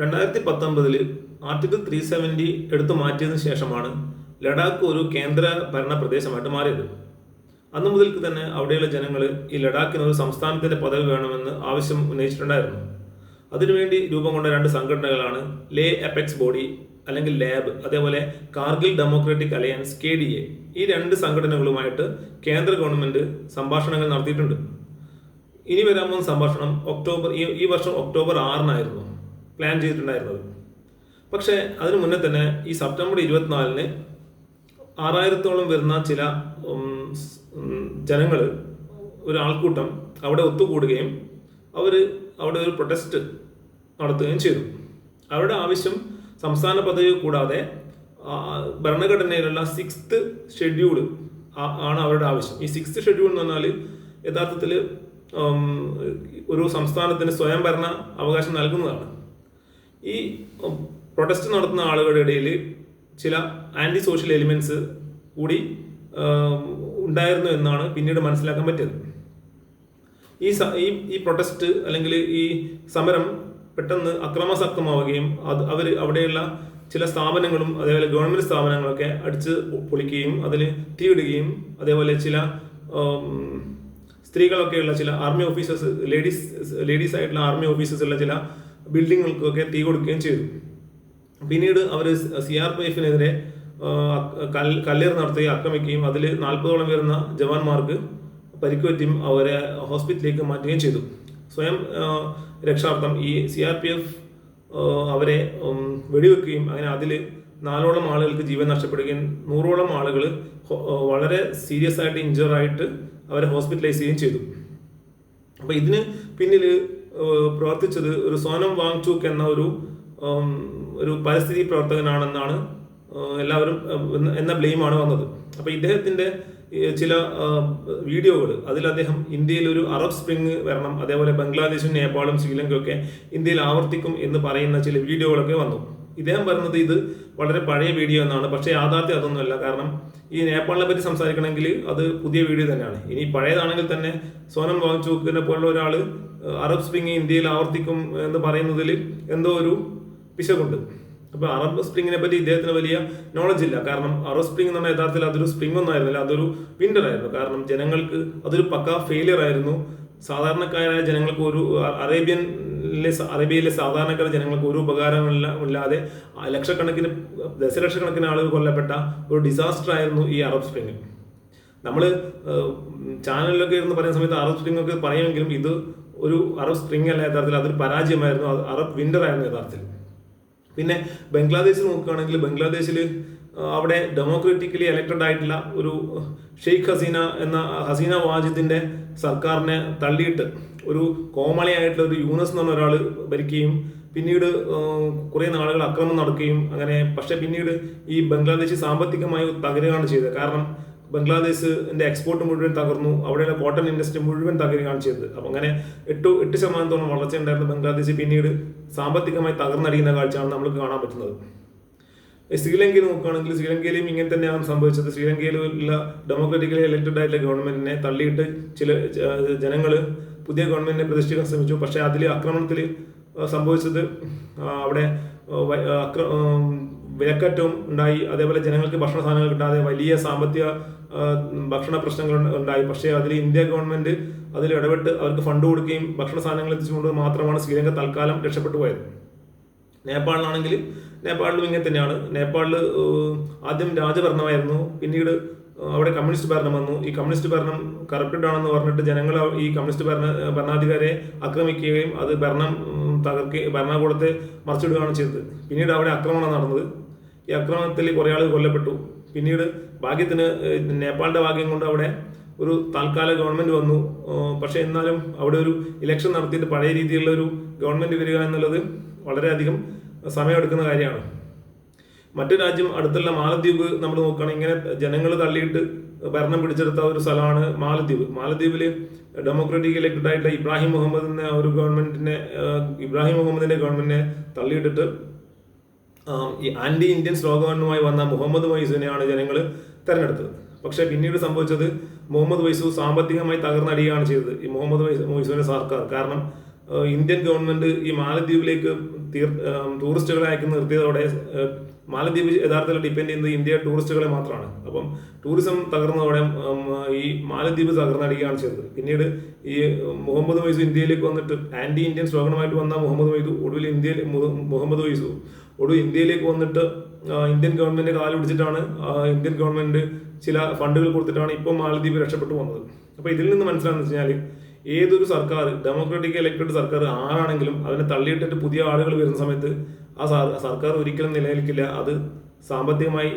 രണ്ടായിരത്തി പത്തൊമ്പതിൽ article three seventy എടുത്തു മാറ്റിയതിന് ശേഷമാണ് ലഡാക്ക് ഒരു കേന്ദ്ര ഭരണ പ്രദേശമായിട്ട് മാറിയത്. അന്നു മുതൽക്ക് തന്നെ അവിടെയുള്ള ജനങ്ങൾ ഈ ലഡാക്കിന് ഒരു സംസ്ഥാനത്തിന്റെ പദവി വേണമെന്ന് ആവശ്യം ഉന്നയിച്ചിട്ടുണ്ടായിരുന്നു. അതിനുവേണ്ടി രൂപം കൊണ്ട രണ്ട് സംഘടനകളാണ് ലേ എപെക്സ് ബോഡി അല്ലെങ്കിൽ ലാബ് അതേപോലെ Kargil democratic alliance K D A. ഈ രണ്ട് സംഘടനകളുമായിട്ട് കേന്ദ്ര ഗവൺമെന്റ് സംഭാഷണങ്ങൾ നടത്തിയിട്ടുണ്ട്. ഇനി വരാൻ പോകുന്ന സംഭാഷണം ഒക്ടോബർ ഈ ഈ വർഷം ഒക്ടോബർ ആറിനായിരുന്നു. പ്ലാൻ ചെയ്തിട്ടുണ്ടായിരുന്നത് പക്ഷേ അതിനു മുന്നേ തന്നെ ഈ സെപ്റ്റംബർ ഇരുപത്തിനാലിന് ആറായിരത്തോളം വരുന്ന ചില ജനങ്ങൾ ഒരു ആൾക്കൂട്ടം അവിടെ ഒത്തുകൂടുകയും അവർ അവിടെ ഒരു പ്രൊട്ടസ്റ്റ് നടത്തുകയും ചെയ്തു. അവരുടെ ആവശ്യം സംസ്ഥാന പദവി കൂടാതെ ഭരണഘടനയിലുള്ള സിക്സ്ത് ഷെഡ്യൂൾ ആണ് അവരുടെ ആവശ്യം. ഈ സിക്സ്ത് ഷെഡ്യൂൾ എന്ന് പറഞ്ഞാൽ യഥാർത്ഥത്തിൽ ഒരു സംസ്ഥാനത്തിന് സ്വയംഭരണ അവകാശം നൽകുന്നതാണ്. ഈ പ്രൊട്ടസ്റ്റ് നടത്തുന്ന ആളുകളുടെ ഇടയിൽ ചില ആന്റി സോഷ്യൽ എലിമെന്റ്സ് കൂടി ഉണ്ടായിരുന്നു എന്നാണ് പിന്നീട് മനസ്സിലാക്കാൻ പറ്റിയത്. ഈ ഈ പ്രൊട്ടസ്റ്റ് അല്ലെങ്കിൽ ഈ സമരം പെട്ടെന്ന് അക്രമാസക്തമാവുകയും അത് അവർ അവിടെയുള്ള ചില സ്ഥാപനങ്ങളും അതേപോലെ ഗവൺമെന്റ് സ്ഥാപനങ്ങളൊക്കെ അടിച്ച് പൊളിക്കുകയും അതിൽ തീയിടുകയും അതേപോലെ ചില സ്ത്രീകളൊക്കെയുള്ള ചില ആർമി ഓഫീസേഴ്സ് ലേഡീസ് ലേഡീസ് ആയിട്ടുള്ള ആർമി ഓഫീസേഴ്സുള്ള ചില ബിൽഡിങ്ങുകൾക്കൊക്കെ തീ കൊടുക്കുകയും ചെയ്തു. പിന്നീട് അവർ സി ആർ പി എഫിനെതിരെ കല്ലേർ നടത്തി ആക്രമിക്കുകയും അതിൽ നാൽപ്പതോളം വരുന്ന ജവാന്മാർക്ക് പരിക്കുപറ്റിയും അവരെ ഹോസ്പിറ്റലിലേക്ക് മാറ്റുകയും ചെയ്തു. സ്വയം രക്ഷാർത്ഥം ഈ സി ആർ പി എഫ് അവരെ വെടിവെക്കുകയും അങ്ങനെ അതിൽ നാലോളം ആളുകൾക്ക് ജീവൻ നഷ്ടപ്പെടുകയും നൂറോളം ആളുകൾ വളരെ സീരിയസ് ആയിട്ട് ഇഞ്ചർ ആയിട്ട് അവരെ ഹോസ്പിറ്റലൈസ് ചെയ്യുകയും ചെയ്തു. അപ്പോൾ ഇതിന് പിന്നിൽ പ്രവർത്തിച്ചത് ഒരു സോനം വാങ്ചൂക്ക് എന്ന ഒരു ഒരു പരിസ്ഥിതി പ്രവർത്തകനാണെന്നാണ് എല്ലാവരും എന്ന ബ്ലെയിമാണ് വന്നത്. അപ്പോൾ ഇദ്ദേഹത്തിന്റെ ചില വീഡിയോകൾ അതിൽ അദ്ദേഹം ഇന്ത്യയിൽ ഒരു അറബ് സ്പ്രിംഗ് വരണം അതേപോലെ ബംഗ്ലാദേശും നേപ്പാളും ശ്രീലങ്കയൊക്കെ ഇന്ത്യയിൽ ആവർത്തിക്കും എന്ന് പറയുന്ന ചില വീഡിയോകളൊക്കെ വന്നു. ഇദ്ദേഹം പറയുന്നത് ഇത് വളരെ പഴയ വീഡിയോ എന്നാണ്. പക്ഷേ യാഥാർത്ഥ്യം അതൊന്നുമല്ല. കാരണം ഈ നേപ്പാളിനെ പറ്റി സംസാരിക്കണമെങ്കിൽ അത് പുതിയ വീഡിയോ തന്നെയാണ്. ഇനി പഴയതാണെങ്കിൽ തന്നെ സോനം വാങ്ചൂക്കിനെ പോലുള്ള ഒരാൾ അറബ് സ്പ്രിംഗ് ഇന്ത്യയിൽ ആവർത്തിക്കും എന്ന് പറയുന്നതിൽ എന്തോ ഒരു പിശകുണ്ട്. അപ്പൊ അറബ് സ്പ്രിങ്ങിനെ പറ്റി ഇദ്ദേഹത്തിന് വലിയ നോളജ് ഇല്ല. കാരണം അറബ് സ്പ്രിംഗ് എന്ന് പറഞ്ഞാൽ യഥാർത്ഥത്തിൽ അതൊരു സ്പ്രിംഗ് ഒന്നും ആയിരുന്നില്ല. അതൊരു വിന്റർ ആയിരുന്നു. കാരണം ജനങ്ങൾക്ക് അതൊരു പക്ക ഫെയിലിയർ ആയിരുന്നു. സാധാരണക്കാരായ ജനങ്ങൾക്ക് ഒരു അറേബ്യൻ അറേബ്യയിലെ സാധാരണക്കാരായ ജനങ്ങൾക്ക് ഒരു ഉപകാരമില്ല ഇല്ലാതെ ലക്ഷക്കണക്കിന് ദശലക്ഷക്കണക്കിന് ആളുകൾ കൊല്ലപ്പെട്ട ഒരു ഡിസാസ്റ്റർ ആയിരുന്നു ഈ അറബ് സ്പ്രിംഗ് നമ്മൾ ചാനലിലൊക്കെ ഇരുന്ന് പറയുന്ന സമയത്ത് അറബ് സ്പ്രിംഗ് ഒക്കെ പറയുമെങ്കിലും ഇത് ഒരു അറബ് സ്പ്രിംഗ് അല്ല യഥാർത്ഥത്തിൽ അതൊരു പരാജയമായിരുന്നു അറബ് വിന്റർ ആയിരുന്നു യഥാർത്ഥത്തിൽ. പിന്നെ ബംഗ്ലാദേശിൽ നോക്കുകയാണെങ്കിൽ ബംഗ്ലാദേശിൽ അവിടെ ഡെമോക്രാറ്റിക്കലി എലക്റ്റഡ് ആയിട്ടുള്ള ഒരു ഷെയ്ഖ് ഹസീന എന്ന ഹസീന വാജിദിന്റെ സർക്കാരിനെ തള്ളിയിട്ട് ഒരു കോമളിയായിട്ടുള്ള ഒരു യൂനസ് എന്ന് പറഞ്ഞ ഒരാൾ ഭരിക്കുകയും പിന്നീട് കുറേ നാളുകൾ അക്രമം നടക്കുകയും അങ്ങനെ. പക്ഷെ പിന്നീട് ഈ ബംഗ്ലാദേശ് സാമ്പത്തികമായി തകരുകയാണ് ചെയ്തത്. കാരണം ബംഗ്ലാദേശിന്റെ എക്സ്പോർട്ട് മുഴുവൻ തകർന്നു. അവിടെയുള്ള കോട്ടൺ ഇൻഡസ്ട്രി മുഴുവൻ തകരുകയാണ് ചെയ്തത്. അപ്പൊ അങ്ങനെ എട്ട് എട്ട് ശതമാനത്തോളം വളർച്ച ഉണ്ടായിരുന്ന ബംഗ്ലാദേശ് പിന്നീട് സാമ്പത്തികമായി തകർന്നടിയുന്ന കാഴ്ചയാണ് നമ്മൾക്ക് കാണാൻ പറ്റുന്നത്. ശ്രീലങ്കയിൽ നോക്കുകയാണെങ്കിൽ ശ്രീലങ്കയിലും ഇങ്ങനെ തന്നെയാണ് സംഭവിച്ചത്. ശ്രീലങ്കയിലുള്ള ഡെമോക്രാറ്റിക്കലി ഇലക്റ്റഡ് ആയിട്ടുള്ള ഗവൺമെന്റിനെ തള്ളിയിട്ട് ചില ജനങ്ങൾ പുതിയ ഗവൺമെന്റിനെ പ്രതിഷ്ഠിക്കാൻ ശ്രമിച്ചു. പക്ഷേ അതിൽ ആക്രമണത്തിൽ സംഭവിച്ചത് അവിടെ വിലക്കറ്റവും ഉണ്ടായി. അതേപോലെ ജനങ്ങൾക്ക് ഭക്ഷണ സാധനങ്ങൾ കിട്ടാതെ വലിയ സാമ്പത്തിക ഭക്ഷണ പ്രശ്നങ്ങൾ ഉണ്ടായി. പക്ഷേ അതിൽ ഇന്ത്യ ഗവൺമെന്റ് അതിൽ ഇടപെട്ട് അവർക്ക് ഫണ്ട് കൊടുക്കുകയും ഭക്ഷണ സാധനങ്ങൾ എത്തിച്ചുകൊണ്ട് മാത്രമാണ് ശ്രീലങ്ക തൽക്കാലം രക്ഷപ്പെട്ടു പോയത്. നേപ്പാളിലാണെങ്കിൽ നേപ്പാളിലും ഇങ്ങനെ തന്നെയാണ്. നേപ്പാളിൽ ആദ്യം രാജഭരണമായിരുന്നു. പിന്നീട് അവിടെ കമ്മ്യൂണിസ്റ്റ് ഭരണം വന്നു. ഈ കമ്മ്യൂണിസ്റ്റ് ഭരണം കറപ്റ്റഡ് ആണെന്ന് പറഞ്ഞിട്ട് ജനങ്ങൾ ഈ കമ്മ്യൂണിസ്റ്റ് ഭരണ ഭരണാധികാരിയെ ആക്രമിക്കുകയും അത് ഭരണം തകർക്കുക ഭരണകൂടത്തെ മറിച്ചിടുകയാണ് ചെയ്തത്. പിന്നീട് അവിടെ ആക്രമണം നടന്നത്. ഈ ആക്രമണത്തിൽ കുറേ ആൾ കൊല്ലപ്പെട്ടു. പിന്നീട് ഭാഗ്യത്തിന് നേപ്പാളിന്റെ ഭാഗ്യം കൊണ്ട് അവിടെ ഒരു താൽക്കാലിക ഗവൺമെന്റ് വന്നു. പക്ഷേ എന്നാലും അവിടെ ഒരു ഇലക്ഷൻ നടത്തിയിട്ട് പഴയ രീതിയിലുള്ള ഒരു ഗവൺമെന്റ് വരിക എന്നുള്ളത് വളരെയധികം സമയമെടുക്കുന്ന കാര്യമാണ്. മറ്റു രാജ്യം അടുത്തുള്ള മാലദ്വീപ് നമ്മൾ നോക്കുകയാണെങ്കിൽ ഇങ്ങനെ ജനങ്ങൾ തള്ളിയിട്ട് ഭരണം പിടിച്ചെടുത്ത ഒരു സ്ഥലമാണ് മാലദ്വീപ്. മാലദ്വീപിൽ ഡെമോക്രാറ്റിക് ഇലക്ടഡ് ആയിട്ടുള്ള ഇബ്രാഹിം മുഹമ്മദ് എന്ന ഒരു ഗവൺമെന്റിനെ ഇബ്രാഹിം മുഹമ്മദിന്റെ ഗവൺമെന്റിനെ തള്ളിയിട്ടിട്ട് ഈ ആന്റി ഇന്ത്യൻ സ്ലോഗാനുമായി വന്ന മുഹമ്മദ് വൈസുവിനെയാണ് ജനങ്ങൾ തെരഞ്ഞെടുത്തത്. പക്ഷേ പിന്നീട് സംഭവിച്ചത് മുഹമ്മദ് വൈസു സാമ്പത്തികമായി തകർന്നടിയുകയാണ് ചെയ്തത് ഈ മുഹമ്മദ് വൈസു വൈസുവിന്റെ സർക്കാർ. കാരണം ഇന്ത്യൻ ഗവൺമെന്റ് ഈ മാലദ്വീപിലേക്ക് ടൂറിസ്റ്റുകളെ അയക്കുന്ന നിർത്തിയതോടെ മാലദ്വീപ് യഥാർത്ഥത്തിൽ ഡിപ്പെൻഡ് ചെയ്യുന്നത് ഇന്ത്യ ടൂറിസ്റ്റുകളെ മാത്രമാണ്. അപ്പം ടൂറിസം തകർന്നതോടെ ഈ മാലദ്വീപ് തകർന്നടിക്കുകയാണ് ചെയ്തത്. പിന്നീട് ഈ മുഹമ്മദ് വൈസു ഇന്ത്യയിലേക്ക് വന്നിട്ട് ആന്റി ഇന്ത്യൻ സ്ലോഗനുമായിട്ട് വന്ന മുഹമ്മദ് വൈദു ഒടുവിൽ ഇന്ത്യയിൽ മുഹമ്മദ് വൈസു ഒടുവിൽ ഇന്ത്യയിലേക്ക് വന്നിട്ട് ഇന്ത്യൻ ഗവൺമെന്റ് കാൽ പിടിച്ചിട്ടാണ് ഇന്ത്യൻ ഗവൺമെന്റ് ചില ഫണ്ടുകൾ കൊടുത്തിട്ടാണ് ഇപ്പം മാലദ്വീപ് രക്ഷപ്പെട്ടു വന്നത്. അപ്പോൾ ഇതിൽ നിന്ന് മനസ്സിലാണെന്ന് വെച്ചാൽ ഏതൊരു സർക്കാർ ഡെമോക്രാറ്റിക് ഇലക്ടഡ് സർക്കാർ ആരാണെങ്കിലും അതിനെ തള്ളിയിട്ടിട്ട് പുതിയ ആളുകൾ വരുന്ന സമയത്ത് ആ സർക്കാർ ഒരിക്കലും നിലനിൽക്കില്ല. അത് സാമ്പത്തികമായി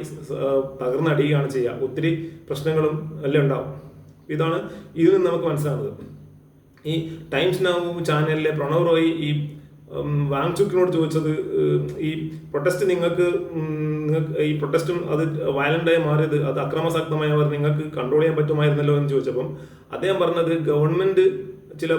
തകർന്നടിയുകയാണ് ചെയ്യുക. ഒത്തിരി പ്രശ്നങ്ങളും എല്ലാം ഉണ്ടാവും. ഇതാണ് ഇതിൽ നിന്ന് നമുക്ക് മനസ്സിലാവുന്നത്. ഈ ടൈംസ് നൗ ചാനലിലെ പ്രണവ് റോയ് ഈ വാങ് വാങ്ചുക്കിനോട് ചോദിച്ചത് ഈ പ്രൊട്ടസ്റ്റ് നിങ്ങൾക്ക് നിങ്ങൾക്ക് ഈ പ്രൊട്ടസ്റ്റും അത് വയലന്റായി മാറിയത് അത് അക്രമസക്തമായവർ നിങ്ങൾക്ക് കൺട്രോൾ ചെയ്യാൻ പറ്റുമായിരുന്നല്ലോ എന്ന് ചോദിച്ചപ്പം അദ്ദേഹം പറഞ്ഞത് ഗവൺമെന്റ് ചില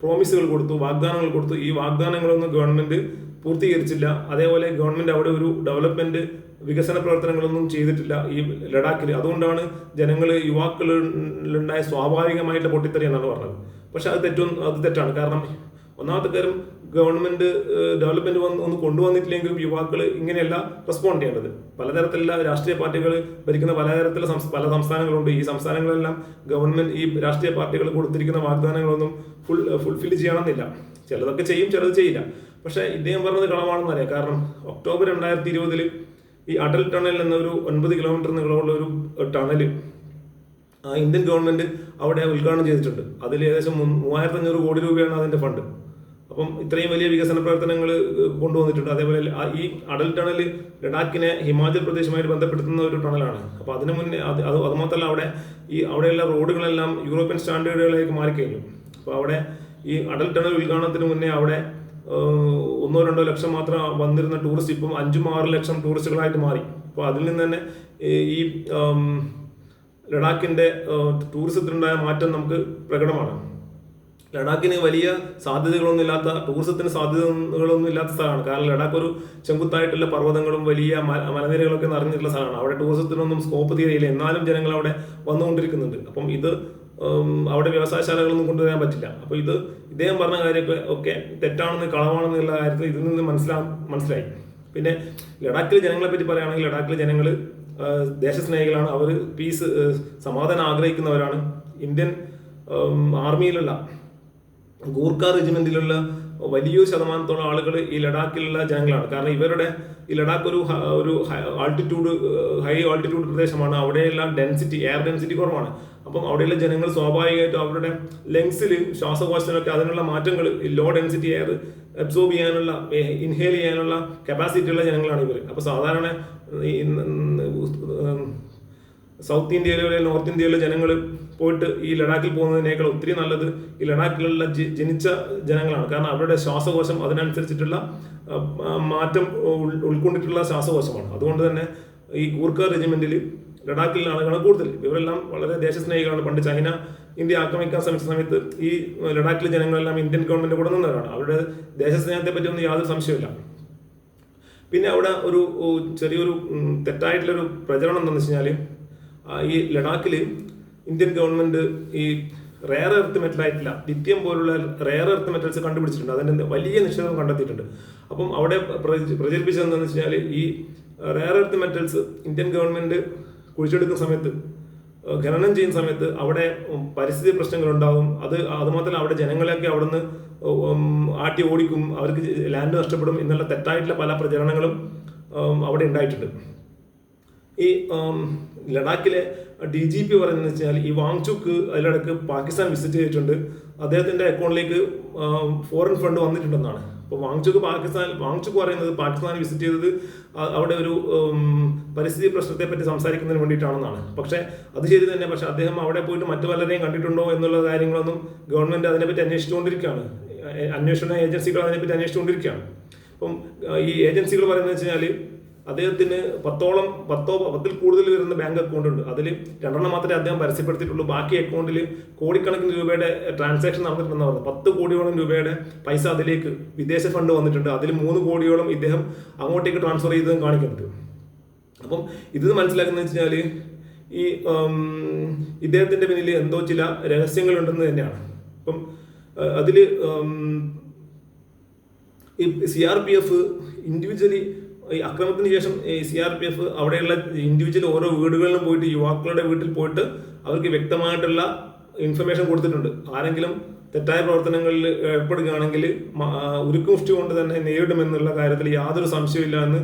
പ്രോമിസുകൾ കൊടുത്തു വാഗ്ദാനങ്ങൾ കൊടുത്തു. ഈ വാഗ്ദാനങ്ങളൊന്നും ഗവൺമെന്റ് പൂർത്തീകരിച്ചില്ല. അതേപോലെ ഗവൺമെന്റ് അവിടെ ഒരു ഡെവലപ്മെന്റ് വികസന പ്രവർത്തനങ്ങളൊന്നും ചെയ്തിട്ടില്ല ഈ ലഡാക്കിൽ. അതുകൊണ്ടാണ് ജനങ്ങൾ യുവാക്കളിലുണ്ടായ സ്വാഭാവികമായിട്ട് പൊട്ടിത്തെറി എന്നാണ് പറഞ്ഞത്. പക്ഷെ അത് തെറ്റും അത് തെറ്റാണ്. കാരണം ഒന്നാമത്തെ കാര്യം ഗവൺമെന്റ് ഡെവലപ്മെന്റ് വന്ന് ഒന്ന് കൊണ്ടുവന്നിട്ടില്ലെങ്കിലും യുവാക്കൾ ഇങ്ങനെയല്ല റെസ്പോണ്ട് ചെയ്യേണ്ടത്. പലതരത്തിലുള്ള രാഷ്ട്രീയ പാർട്ടികൾ ഭരിക്കുന്ന പലതരത്തിലുള്ള പല സംസ്ഥാനങ്ങളുണ്ട്. ഈ സംസ്ഥാനങ്ങളെല്ലാം ഗവൺമെന്റ് ഈ രാഷ്ട്രീയ പാർട്ടികൾ കൊടുത്തിരിക്കുന്ന വാഗ്ദാനങ്ങളൊന്നും ഫുൾ ഫുൾഫിൽ ചെയ്യണമെന്നില്ല. ചിലതൊക്കെ ചെയ്യും ചിലത് ചെയ്യില്ല. പക്ഷേ ഇദ്ദേഹം പറഞ്ഞത് കളവാണെന്ന് അറിയാം. കാരണം ഒക്ടോബർ രണ്ടായിരത്തി ഇരുപതിൽ ഈ അടൽ ടണൽ എന്നൊരു ഒൻപത് കിലോമീറ്റർ നീളമുള്ള ഒരു ടണൽ ഇന്ത്യൻ ഗവൺമെന്റ് അവിടെ ഉദ്ഘാടനം ചെയ്തിട്ടുണ്ട്. അതിൽ ഏകദേശം മൂവായിരത്തി അഞ്ഞൂറ് കോടി രൂപയാണ് അതിന്റെ ഫണ്ട് അപ്പം ഇത്രയും വലിയ വികസന പ്രവർത്തനങ്ങൾ കൊണ്ടുവന്നിട്ടുണ്ട്. അതേപോലെ ഈ അടൽ ടണൽ ലഡാക്കിനെ ഹിമാചൽ പ്രദേശുമായിട്ട് ബന്ധപ്പെടുത്തുന്ന ഒരു ടണലാണ്. അപ്പോൾ അതിനു മുന്നേ അത് അത് അതുമാത്രമല്ല അവിടെ ഈ അവിടെയുള്ള റോഡുകളെല്ലാം യൂറോപ്യൻ സ്റ്റാൻഡേർഡുകളിലേക്ക് മാറിക്കഴിഞ്ഞു. അപ്പോൾ അവിടെ ഈ അടൽ ടണൽ ഉദ്ഘാടനത്തിന് മുന്നേ അവിടെ ഒന്നോ രണ്ടോ ലക്ഷം മാത്രം വന്നിരുന്ന ടൂറിസ്റ്റ് ഇപ്പം അഞ്ചും ആറ് ലക്ഷം ടൂറിസ്റ്റുകളായിട്ട് മാറി. അപ്പോൾ അതിൽ നിന്ന് തന്നെ ഈ- ലഡാക്കിന്റെ ടൂറിസത്തിനുണ്ടായ മാറ്റം നമുക്ക് പ്രകടമാണ്. ലഡാക്കിന് വലിയ സാധ്യതകളൊന്നും ഇല്ലാത്ത ടൂറിസത്തിന് സാധ്യതകളൊന്നും ഇല്ലാത്ത സ്ഥലമാണ്. കാരണം ലഡാക്ക് ഒരു ചെങ്കുത്തായിട്ടുള്ള പർവതങ്ങളും വലിയ മലനിരകളൊക്കെ നിറഞ്ഞിട്ടുള്ള സ്ഥലമാണ്. അവിടെ ടൂറിസത്തിനൊന്നും സ്കോപ്പ് തീരെയില്ല. എന്നാലും ജനങ്ങൾ അവിടെ വന്നുകൊണ്ടിരിക്കുന്നുണ്ട്. അപ്പം ഇത് അവിടെ വ്യവസായശാലകളൊന്നും കൊണ്ടുവരാൻ പറ്റില്ല. അപ്പോൾ ഇത് ഇദ്ദേഹം പറഞ്ഞ കാര്യമൊക്കെ ഒക്കെ തെറ്റാണെന്ന് കളവാണെന്നുള്ള കാര്യത്തിൽ ഇതിൽ നിന്ന് മനസ്സിലാ മനസ്സിലായി. പിന്നെ ലഡാക്കിലെ ജനങ്ങളെ പറ്റി പറയുകയാണെങ്കിൽ ലഡാക്കിലെ ജനങ്ങൾ ദേശസ്നേഹികളാണ്. അവർ പീസ് സമാധാനം ആഗ്രഹിക്കുന്നവരാണ്. ഇന്ത്യൻ ആർമിയിലുള്ള ഗൂർഖ റെജിമെന്റിലുള്ള വലിയൊരു ശതമാനത്തോളം ആളുകൾ ഈ ലഡാക്കിലുള്ള ജനങ്ങളാണ്. കാരണം ഇവരുടെ ഈ ലഡാക്ക് ഒരു ഒരു ആൾട്ടിറ്റ്യൂഡ് ഹൈ ആൾട്ടിറ്റ്യൂഡ് പ്രദേശമാണ്. അവിടെയുള്ള ഡെൻസിറ്റി എയർ ഡെൻസിറ്റി കുറവാണ്. അപ്പം അവിടെയുള്ള ജനങ്ങൾ സ്വാഭാവികമായിട്ടും അവരുടെ ലങ്സിൽ ശ്വാസകോശത്തിനൊക്കെ അതിനുള്ള മാറ്റങ്ങൾ ലോ ഡെൻസിറ്റി എയർ അബ്സോർബ് ചെയ്യാനുള്ള ഇൻഹേൽ ചെയ്യാനുള്ള കപ്പാസിറ്റി ഉള്ള ജനങ്ങളാണ് ഇവർ അപ്പോൾ സാധാരണ സൗത്ത് ഇന്ത്യയിലോ അല്ലെങ്കിൽ നോർത്ത് ഇന്ത്യയിലോ ജനങ്ങൾ പോയിട്ട് ഈ ലഡാക്കിൽ പോകുന്നതിനേക്കാൾ ഒത്തിരി നല്ലത് ഈ ലഡാക്കിലുള്ള ജനിച്ച ജനങ്ങളാണ്. കാരണം അവരുടെ ശ്വാസകോശം അതിനനുസരിച്ചിട്ടുള്ള മാറ്റം ഉൾക്കൊണ്ടിട്ടുള്ള ശ്വാസകോശമാണ്. അതുകൊണ്ട് തന്നെ ഈ ഗൂർഖ റെജിമെന്റിൽ ലഡാക്കിലെ ആളുകളാണ് കൂടുതൽ. ഇവരെല്ലാം വളരെ ദേശസ്നേഹികളാണ്. പണ്ട് ചൈന ഇന്ത്യ ആക്രമിക്കാൻ ശ്രമിച്ച സമയത്ത് ഈ ലഡാക്കിലെ ജനങ്ങളെല്ലാം ഇന്ത്യൻ ഗവൺമെന്റ് കൂടെ നിന്നവരാണ്. അവരുടെ ദേശസ്നേഹത്തെ പറ്റി ഒന്നും യാതൊരു സംശയമില്ല പിന്നെ അവിടെ ഒരു ചെറിയൊരു തെറ്റായിട്ടുള്ളൊരു പ്രചരണം എന്താണെന്ന് വെച്ച് കഴിഞ്ഞാൽ ഈ ലഡാക്കിൽ ഇന്ത്യൻ ഗവൺമെന്റ് ഈ റെയർ എർത്ത് മെറ്റൽ ആയിട്ടില്ല ലിത്യം പോലുള്ള റെയർ എർത്ത് മെറ്റൽസ് കണ്ടുപിടിച്ചിട്ടുണ്ട്. അതിന്റെ വലിയ നിക്ഷേപം കണ്ടെത്തിയിട്ടുണ്ട്. അപ്പം അവിടെ പ്രച- പ്രചരിപ്പിച്ചത് എന്താണെന്ന് വെച്ച് കഴിഞ്ഞാൽ ഈ rare earth metals Indian government കുഴിച്ചെടുക്കുന്ന സമയത്ത് ഖനനം ചെയ്യുന്ന സമയത്ത് അവിടെ പരിസ്ഥിതി പ്രശ്നങ്ങൾ ഉണ്ടാവും അത് അതുമാത്രമല്ല അവിടെ ജനങ്ങളെയൊക്കെ അവിടെ നിന്ന് ആട്ടി ഓടിക്കും. അവർക്ക് ലാൻഡ് നഷ്ടപ്പെടും എന്നുള്ള തെറ്റായിട്ടുള്ള പല പ്രചരണങ്ങളും അവിടെ ഉണ്ടായിട്ടുണ്ട്. ഈ ലഡാക്കിലെ ഡി ജി പി പറയുന്നത് വെച്ചാൽ ഈ വാങ്ചുക്ക് അതിലിടക്ക് പാകിസ്ഥാൻ വിസിറ്റ് ചെയ്തിട്ടുണ്ട്. അദ്ദേഹത്തിന്റെ അക്കൗണ്ടിലേക്ക് ഫോറിൻ ഫണ്ട് വന്നിട്ടുണ്ടെന്നാണ്. അപ്പോൾ വാങ്ചുക്ക് പാകിസ്ഥാൻ വാങ്ചുക്ക് പറയുന്നത് പാകിസ്ഥാൻ വിസിറ്റ് ചെയ്തത് അവിടെ ഒരു പരിസ്ഥിതി പ്രശ്നത്തെ പറ്റി സംസാരിക്കുന്നതിന് വേണ്ടിയിട്ടാണെന്നാണ്. പക്ഷേ അത് ശരി തന്നെ. പക്ഷേ അദ്ദേഹം അവിടെ പോയിട്ട് മറ്റു പലരെയും കണ്ടിട്ടുണ്ടോ എന്നുള്ള കാര്യങ്ങളൊന്നും ഗവൺമെന്റ് അതിനെപ്പറ്റി അന്വേഷിച്ചുകൊണ്ടിരിക്കുകയാണ്. അന്വേഷണ ഏജൻസികൾ അതിനെപ്പറ്റി അന്വേഷിച്ചുകൊണ്ടിരിക്കുകയാണ്. അപ്പം ഈ ഏജൻസികൾ പറയുന്നത് വെച്ച് കഴിഞ്ഞാൽ അദ്ദേഹത്തിന് പത്തോളം പത്തോ പത്തിൽ കൂടുതൽ വരുന്ന ബാങ്ക് അക്കൗണ്ട് ഉണ്ട്. അതിൽ രണ്ടെണ്ണം മാത്രമേ അദ്ദേഹം പരസ്യപ്പെടുത്തിയിട്ടുള്ളൂ. ബാക്കി അക്കൗണ്ടിൽ കോടിക്കണക്കിന് രൂപയുടെ ട്രാൻസാക്ഷൻ നടന്നിട്ടുണ്ടെന്ന് പറഞ്ഞു പത്ത് കോടിയോളം രൂപയുടെ പൈസ അതിലേക്ക് വിദേശ ഫണ്ട് വന്നിട്ടുണ്ട്. അതിൽ മൂന്ന് കോടിയോളം ഇദ്ദേഹം അങ്ങോട്ടേക്ക് ട്രാൻസ്ഫർ ചെയ്തതും കാണിക്കുന്നുണ്ട്. അപ്പം ഇത് മനസ്സിലാക്കുന്നത് വെച്ചാൽ ഈ ഇദ്ദേഹത്തിന്റെ പിന്നിൽ എന്തോ ചില രഹസ്യങ്ങളുണ്ടെന്ന് തന്നെയാണ്. അപ്പം അതിൽ ഈ C R P F individually ഈ അക്രമത്തിന് ശേഷം സി ആർ പി എഫ് അവിടെയുള്ള ഇൻഡിവിജ്വൽ ഓരോ വീടുകളിലും പോയിട്ട് യുവാക്കളുടെ വീട്ടിൽ പോയിട്ട് അവർക്ക് വ്യക്തമായിട്ടുള്ള ഇൻഫർമേഷൻ കൊടുത്തിട്ടുണ്ട്. ആരെങ്കിലും തെറ്റായ പ്രവർത്തനങ്ങളിൽ ഏർപ്പെടുകയാണെങ്കിൽ ഉരുക്കുമുഷ്ടി കൊണ്ട് തന്നെ നേരിടുമെന്നുള്ള കാര്യത്തിൽ യാതൊരു സംശയമില്ല എന്ന്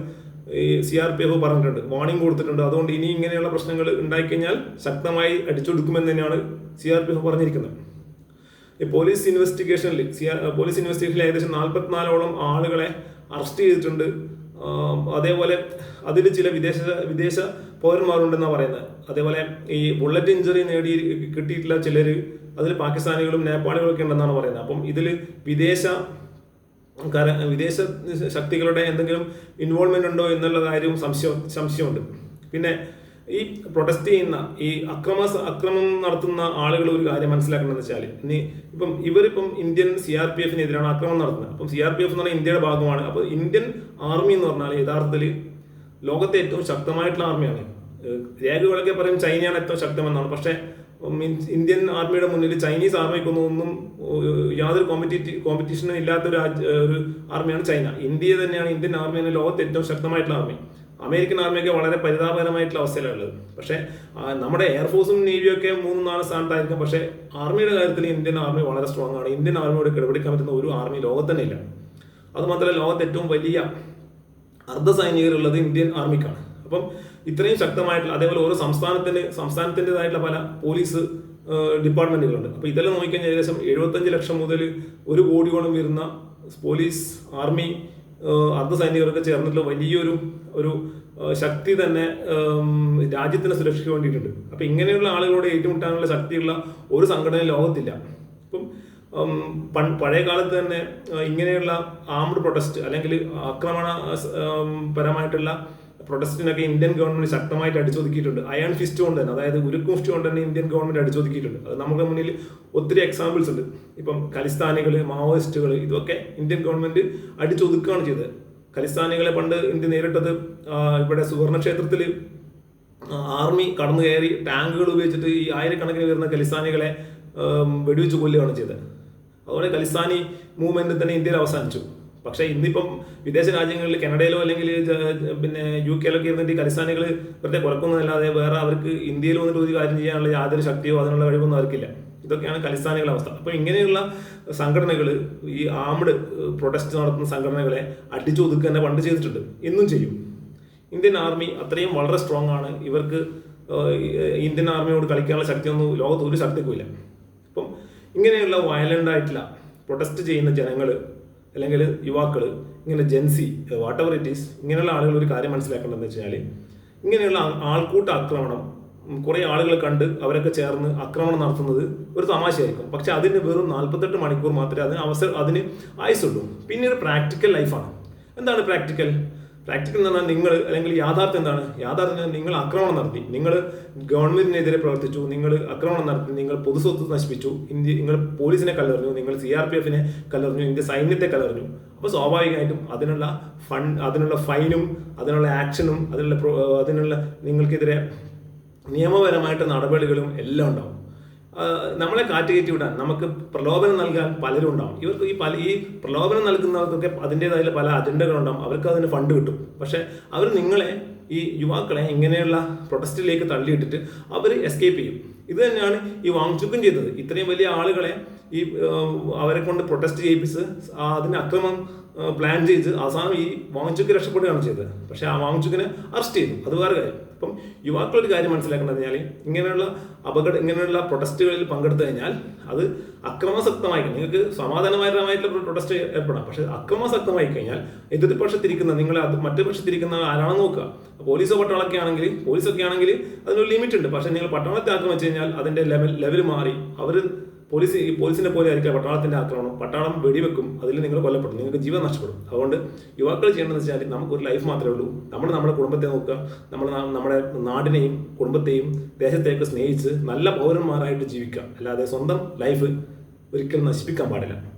ഈ സി ആർ പി എഫ് പറഞ്ഞിട്ടുണ്ട്. വാർണിംഗ് കൊടുത്തിട്ടുണ്ട്. അതുകൊണ്ട് ഇനി ഇങ്ങനെയുള്ള പ്രശ്നങ്ങൾ ഉണ്ടായിക്കഴിഞ്ഞാൽ ശക്തമായി അടിച്ചൊടുക്കുമെന്ന് തന്നെയാണ് സി ആർ പി എഫ് പറഞ്ഞിരിക്കുന്നത്. ഈ പോലീസ് ഇൻവെസ്റ്റിഗേഷനിൽ സി പോലീസ് ഇൻവെസ്റ്റിഗേഷനിൽ ഏകദേശം നാൽപ്പത്തിനാലോളം ആളുകളെ അറസ്റ്റ് ചെയ്തിട്ടുണ്ട്. അതേപോലെ അതിൽ ചില വിദേശ വിദേശ പൗരന്മാരുണ്ടെന്നാണ് പറയുന്നത്. അതേപോലെ ഈ ബുള്ളറ്റ് ഇഞ്ചുറി നേടി കിട്ടിയിട്ടുള്ള ചിലർ അതിൽ പാകിസ്ഥാനികളും നേപ്പാളികളും ഒക്കെ ഉണ്ടെന്നാണ് പറയുന്നത്. അപ്പം ഇതിൽ വിദേശ കര വിദേശ ശക്തികളുടെ എന്തെങ്കിലും ഇൻവോൾവ്മെന്റ് ഉണ്ടോ എന്നുള്ള കാര്യവും സംശയം സംശയമുണ്ട്. പിന്നെ ഈ പ്രൊട്ടസ്റ്റ് ചെയ്യുന്ന ഈ അക്രമ അക്രമം നടത്തുന്ന ആളുകൾ ഒരു കാര്യം മനസ്സിലാക്കണമെന്ന് വെച്ചാൽ ഇനി ഇപ്പം ഇവരിപ്പം ഇന്ത്യൻ സി ആർ പി എഫിനെതിരാണ് അക്രമം നടത്തുന്നത്. അപ്പം സി ആർ പി എഫ് എന്ന് പറഞ്ഞാൽ ഇന്ത്യയുടെ ഭാഗമാണ്. അപ്പോൾ ഇന്ത്യൻ ആർമി എന്ന് പറഞ്ഞാൽ യഥാർത്ഥത്തിൽ ലോകത്തെ ഏറ്റവും ശക്തമായിട്ടുള്ള ആർമിയാണ് രേഖകളൊക്കെ പറയും ചൈനയാണ് ഏറ്റവും ശക്തമെന്നാണ്. പക്ഷേ മീൻസ് ഇന്ത്യൻ ആർമിയുടെ മുന്നിൽ ചൈനീസ് ആർമിക്കൊന്നും ഒന്നും യാതൊരു കോമ്പറ്റീറ്റീവ് കോമ്പറ്റീഷനും ഇല്ലാത്ത ഒരു ഒരു ആർമിയാണ് ചൈന. ഇന്ത്യ തന്നെയാണ് ഇന്ത്യൻ ആർമി ലോകത്തെ ഏറ്റവും ശക്തമായിട്ടുള്ള ആർമി അമേരിക്കൻ ആർമിയൊക്കെ വളരെ പരിതാപകരമായിട്ടുള്ള അവസ്ഥയിലുള്ളത് പക്ഷേ നമ്മുടെ എയർഫോഴ്സും നേവിയും ഒക്കെ മൂന്നും നാല് സ്ഥാനത്തായിരിക്കും. പക്ഷേ ആർമിയുടെ കാര്യത്തിൽ ഇന്ത്യൻ ആർമി വളരെ സ്ട്രോങ് ആണ്. ഇന്ത്യൻ ആർമിയോട് കിടപിടിക്കാൻ പറ്റുന്ന ഒരു ആർമി ലോകത്ത് തന്നെ ഇല്ല. അതുമാത്രമല്ല ലോകത്ത് ഏറ്റവും വലിയ അർദ്ധ സൈനികരുള്ളത് ഇന്ത്യൻ ആർമിക്കാണ്. അപ്പം ഇത്രയും ശക്തമായിട്ടുള്ള അതേപോലെ ഓരോ സംസ്ഥാനത്തിന് സംസ്ഥാനത്തിന്റെതായിട്ടുള്ള പല പോലീസ് ഡിപ്പാർട്ട്മെന്റുകളുണ്ട്. അപ്പോൾ ഇതെല്ലാം നോക്കിക്കഴിഞ്ഞാൽ ഏകദേശം എഴുപത്തഞ്ച് ലക്ഷം മുതൽ ഒരു കോടിയോളം വരുന്ന പോലീസ് ആർമി ഏഹ് അർദ്ധ സൈനികരൊക്കെ ചേർന്നിട്ടുള്ള വലിയൊരു ഒരു ശക്തി തന്നെ ഏം, രാജ്യത്തിന്റെ സുരക്ഷയ്ക്ക് വേണ്ടിയിട്ടുണ്ട്. അപ്പം ഇങ്ങനെയുള്ള ആളുകളോട് ഏറ്റുമുട്ടാനുള്ള ശക്തിയുള്ള ഒരു സംഘടന ലോകത്തില്ല. ഇപ്പം പഴയ കാലത്ത് തന്നെ ഇങ്ങനെയുള്ള ആംഡ് പ്രൊട്ടസ്റ്റ് അല്ലെങ്കിൽ ആക്രമണ പരമായിട്ടുള്ള പ്രൊട്ടസ്റ്റിനൊക്കെ ഇന്ത്യൻ ഗവൺമെന്റ് ശക്തമായിട്ട് അടിച്ചൊതുക്കിയിട്ടുണ്ട്. അയൺ ഫിസ്റ്റ് കൊണ്ട് തന്നെ അതായത് ഉരുക്കുമുഷ്ടി കൊണ്ട് തന്നെ ഇന്ത്യൻ ഗവൺമെന്റ് അടിച്ചൊതുക്കിയിട്ടുണ്ട്. അത് നമ്മുടെ മുന്നിൽ ഒത്തിരി എക്സാമ്പിൾസ് ഉണ്ട്. ഇപ്പം ഖലിസ്ഥാനികൾ മാവോയിസ്റ്റുകൾ ഇതൊക്കെ ഇന്ത്യൻ ഗവൺമെന്റ് അടിച്ചൊതുക്കുകയാണ് ചെയ്തത്. ഖലിസ്ഥാനികളെ പണ്ട് ഇന്ത്യ നേരിട്ടത് ഇവിടെ സുവർണക്ഷേത്രത്തിൽ ആർമി കടന്നു കയറി ടാങ്കുകൾ ഉപയോഗിച്ചിട്ട് ഈ ആയിരക്കണക്കിന് വരുന്ന ഖലിസ്ഥാനികളെ വെടിവെച്ച് കൊല്ലുകയാണ് ചെയ്തത്. അതുപോലെ ഖലിസ്ഥാനി മൂവ്മെന്റ് തന്നെ ഇന്ത്യയിൽ അവസാനിച്ചു. പക്ഷേ ഇന്നിപ്പം വിദേശ രാജ്യങ്ങളിൽ കനഡയിലോ അല്ലെങ്കിൽ പിന്നെ യു കെയിലൊക്കെ ഇരുന്നിട്ട് ഈ കലിസ്ഥാനികൾ വെറുതെ കുറക്കുന്നതല്ലാതെ വേറെ അവർക്ക് ഇന്ത്യയിൽ വന്നിട്ട് ഒരു കാര്യം ചെയ്യാനുള്ള യാതൊരു ശക്തിയോ അതിനുള്ള കഴിവൊന്നും അവർക്കില്ല. ഇതൊക്കെയാണ് കലിസ്ഥാനികളുടെ അവസ്ഥ. അപ്പോൾ ഇങ്ങനെയുള്ള സംഘടനകൾ ഈ ആംഡ് പ്രൊട്ടസ്റ്റ് നടത്തുന്ന സംഘടനകളെ അടിച്ചൊതുക്കുക തന്നെ പണ്ട് ചെയ്തിട്ടുണ്ട്. ഇന്നും ചെയ്യും. ഇന്ത്യൻ ആർമി അത്രയും വളരെ സ്ട്രോങ് ആണ്. ഇവർക്ക് ഇന്ത്യൻ ആർമിയോട് കളിക്കാനുള്ള ശക്തിയൊന്നും ലോകത്ത് ഒരു ശക്തിക്കും ഇല്ല. അപ്പം ഇങ്ങനെയുള്ള വയലന്റ് ആയിട്ടുള്ള പ്രൊട്ടസ്റ്റ് ചെയ്യുന്ന ജനങ്ങൾ അല്ലെങ്കിൽ യുവാക്കൾ ഇങ്ങനെ Gen Z whatever it is ഇങ്ങനെയുള്ള ആളുകൾ ഒരു കാര്യം മനസ്സിലാക്കേണ്ടതെന്ന് വെച്ചാൽ ഇങ്ങനെയുള്ള ആൾക്കൂട്ട ആക്രമണം കുറെ ആളുകളെ കണ്ട് അവരൊക്കെ ചേർന്ന് ആക്രമണം നടത്തുന്നത് ഒരു തമാശയായിരിക്കും. പക്ഷെ അതിന് വെറും നാൽപ്പത്തെട്ട് മണിക്കൂർ മാത്രമേ അതിന് അവസരം അതിന് ആയുസുള്ളൂ പിന്നെ ഒരു പ്രാക്ടിക്കൽ ലൈഫാണ്. എന്താണ് പ്രാക്ടിക്കൽ? പ്രാക്ടിക്കൽ എന്ന് പറഞ്ഞാൽ നിങ്ങൾ അല്ലെങ്കിൽ യാഥാർത്ഥ്യം എന്താണ്? യാഥാർത്ഥ്യം നിങ്ങൾ ആക്രമണം നടത്തി. നിങ്ങൾ ഗവൺമെന്റിനെതിരെ പ്രവർത്തിച്ചു നിങ്ങൾ ആക്രമണം നടത്തി നിങ്ങൾ പൊതുസ്വത്ത് നശിപ്പിച്ചു ഇന്ത്യ നിങ്ങൾ പോലീസിനെ കല്ലെറിഞ്ഞു നിങ്ങൾ സി ആർ പി എഫിനെ കല്ലെറിഞ്ഞു ഇന്ത്യ സൈന്യത്തെ കല്ലെറിഞ്ഞു. അപ്പോൾ സ്വാഭാവികമായിട്ടും അതിനുള്ള ഫണ്ട് അതിനുള്ള ഫൈനും അതിനുള്ള ആക്ഷനും അതിനുള്ള അതിനുള്ള നിങ്ങൾക്കെതിരെ നിയമപരമായിട്ട് നടപടികളും എല്ലാം ഉണ്ടാവും. നമ്മളെ കാറ്റ് കയറ്റി വിടാൻ നമുക്ക് പ്രലോഭനം നൽകാൻ പലരും ഉണ്ടാവും. ഇവർക്ക് ഈ പല ഈ പ്രലോഭനം നൽകുന്നവർക്കൊക്കെ അതിന്റെതായ പല അജണ്ടകളുണ്ടാവും അവർക്ക് അതിന് ഫണ്ട് കിട്ടും. പക്ഷെ അവർ നിങ്ങളെ ഈ യുവാക്കളെ ഇങ്ങനെയുള്ള പ്രൊട്ടസ്റ്റിലേക്ക് തള്ളിയിട്ടിട്ട് അവർ എസ്കേപ്പ് ചെയ്യും. ഇത് തന്നെയാണ് ഈ വാങ്ചുക്കും ചെയ്തത്. ഇത്രയും വലിയ ആളുകളെ ഈ അവരെ കൊണ്ട് പ്രൊട്ടസ്റ്റ് ചെയ്യിപ്പിച്ച് അതിന് അക്രമം പ്ലാൻ ചെയ്ത് അവസാനം ഈ വാങ്ചുക്ക് രക്ഷപ്പെടുകയാണ് ചെയ്തത്. പക്ഷെ ആ വാങ്ചുക്കിനെ അറസ്റ്റ് ചെയ്തു. അത് വേറെ കാര്യം. അപ്പം യുവാക്കൾ ഒരു കാര്യം മനസ്സിലാക്കേണ്ടത് കഴിഞ്ഞാൽ ഇങ്ങനെയുള്ള അപകട ഇങ്ങനെയുള്ള പ്രൊട്ടസ്റ്റുകളിൽ പങ്കെടുത്തു കഴിഞ്ഞാൽ അത് അക്രമാസക്തമായി നിങ്ങൾക്ക് സമാധാനപരമായിട്ടുള്ള പ്രൊട്ടസ്റ്റ് ഏർപ്പെടാം. പക്ഷെ അക്രമാസക്തമായി കഴിഞ്ഞാൽ എതിർപക്ഷത്തിരിക്കുന്ന നിങ്ങൾ മറ്റു പക്ഷത്തിരിക്കുന്ന ആരാണെന്ന് നോക്കുക. പോലീസോ പട്ടാളൊക്കെ ആണെങ്കിൽ പോലീസൊക്കെ ആണെങ്കിൽ അതിനൊരു ലിമിറ്റ് ഉണ്ട് പക്ഷെ നിങ്ങൾ പട്ടാളത്തെ ആക്രമിച്ചു കഴിഞ്ഞാൽ അതിന്റെ ലെവൽ ലെവൽ മാറി അവർ പോലീസ് ഈ പോലീസിനെ പോലെ ആയിരിക്കും പട്ടാളത്തിന്റെ ആക്രമണം. പട്ടാളം വെടിവെക്കും അതിൽ നിങ്ങൾ കൊല്ലപ്പെടും. നിങ്ങൾക്ക് ജീവൻ നഷ്ടപ്പെടും. അതുകൊണ്ട് യുവാക്കൾ ചെയ്യേണ്ടതെന്ന് വെച്ചാൽ നമുക്കൊരു ലൈഫ് മാത്രമേ ഉള്ളൂ. നമ്മൾ നമ്മുടെ കുടുംബത്തെ നോക്കുക. നമ്മൾ നമ്മുടെ നാടിനെയും കുടുംബത്തെയും ദേശത്തെയൊക്കെ സ്നേഹിച്ച് നല്ല പൗരന്മാരായിട്ട് ജീവിക്കുക. അല്ലാതെ സ്വന്തം ലൈഫ് ഒരിക്കലും നശിപ്പിക്കാൻ പാടില്ല.